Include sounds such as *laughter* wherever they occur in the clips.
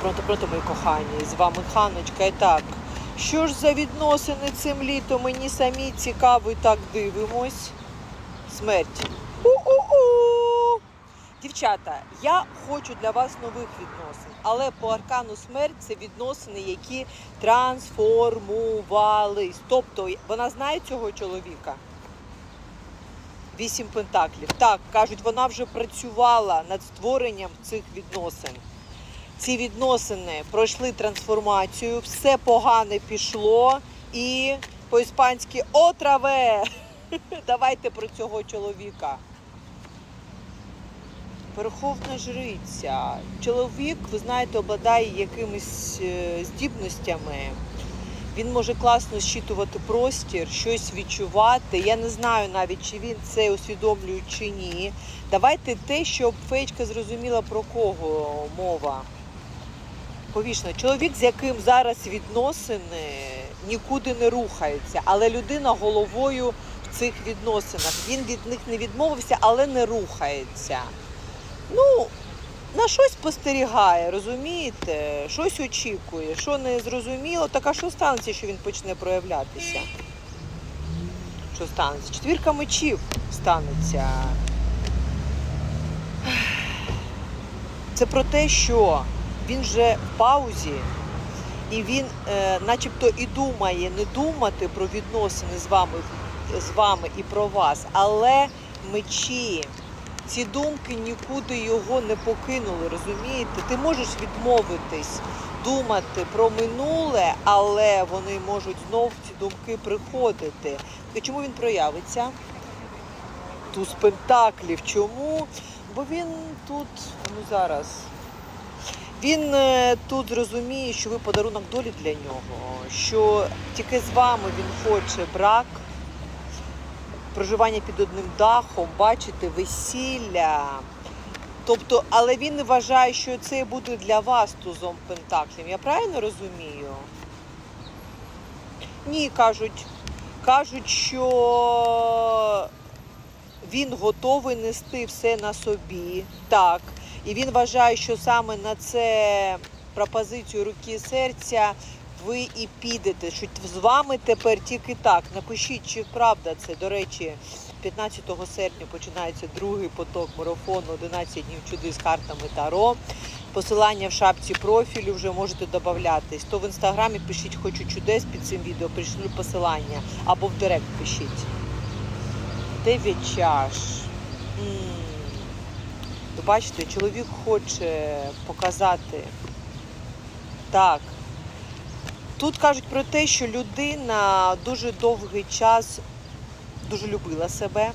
Пронто, пронто, мої кохані, з вами Ханочка. І так, що ж за відносини цим літом? Мені самі цікаво і так дивимось. Смерть. У-у-у! Дівчата, я хочу для вас нових відносин, але по аркану смерть це відносини, які трансформувались. Тобто вона знає цього чоловіка. Вісім пентаклів. Так, кажуть, вона вже працювала над створенням цих відносин. Ці відносини пройшли трансформацію, все погане пішло і по-іспанськи отраве. *laughs* Давайте про цього чоловіка. Верховна жриця. Чоловік, ви знаєте, обладає якимись е, здібностями. Він може класно зчитувати простір, щось відчувати. Я не знаю навіть, чи він це усвідомлює чи ні. Давайте те, щоб феєчка зрозуміла про кого мова. Повішно, чоловік, з яким зараз відносини, нікуди не рухається, але людина головою в цих відносинах. Він від них не відмовився, але не рухається. Ну, на щось спостерігає, розумієте? Щось очікує, що не зрозуміло, так а що станеться, що він почне проявлятися? Що станеться? Четвірка мечів станеться. Це про те, що він вже в паузі, і він, е, начебто, і думає не думати про відносини з вами, з вами і про вас, але мечі. Ці думки нікуди його не покинули, розумієте? Ти можеш відмовитись думати про минуле, але вони можуть знов ці думки приходити. І чому він проявиться? Туз пентаклів. Чому? Бо він тут, ну зараз. Він е, тут зрозуміє, що ви подарунок долі для нього, що тільки з вами він хоче брак, проживання під одним дахом, бачите, весілля. Тобто, але він вважає, що це буде для вас тузом пентаклів. Я правильно розумію? Ні, кажуть, кажуть, що він готовий нести все на собі. Так. І він вважає, що саме на це пропозицію руки і серця ви і підете. Що з вами тепер тільки так. Напишіть, чи правда це. До речі, 15 серпня починається другий поток марафону 11 днів чуди з картами Таро. Посилання в шапці профілю вже можете додатись. То в інстаграмі пишіть хочу чудес під цим відео, пришлю посилання або в директ пишіть. Дев'ять чаш. Ви бачите, чоловік хоче показати. Так. Тут кажуть про те, що людина дуже довгий час дуже любила себе.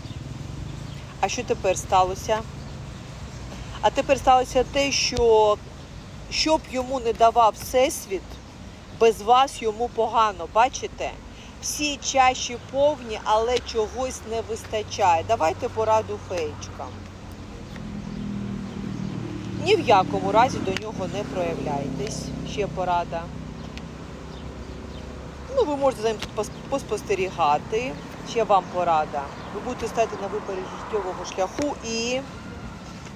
А що тепер сталося? А тепер сталося те, що що б йому не давав Всесвіт, без вас йому погано. Бачите? Всі чаші повні, але чогось не вистачає. Давайте пораду феєчкам. Ні в якому разі до нього не проявляйтесь. Ще порада. Ну, ви можете за ним поспостерігати. Ще вам порада. Ви будете стати на виборі життєвого шляху і,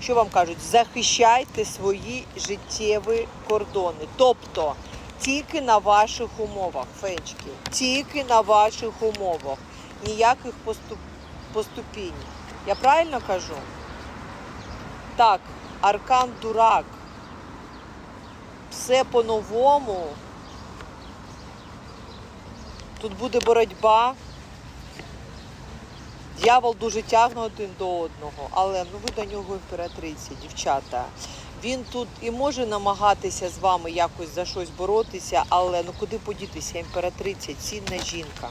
що вам кажуть, захищайте свої життєві кордони. Тобто тільки на ваших умовах, фечки, тільки на ваших умовах. Ніяких поступ... поступінь. Я правильно кажу? Так, аркан дурак. Все по-новому. Тут буде боротьба. Дьявол дуже тягне один до одного, але ну ви до нього імператриця, дівчата. Він тут і може намагатися з вами якось за щось боротися, але ну куди подітися, імператриця, цінна жінка.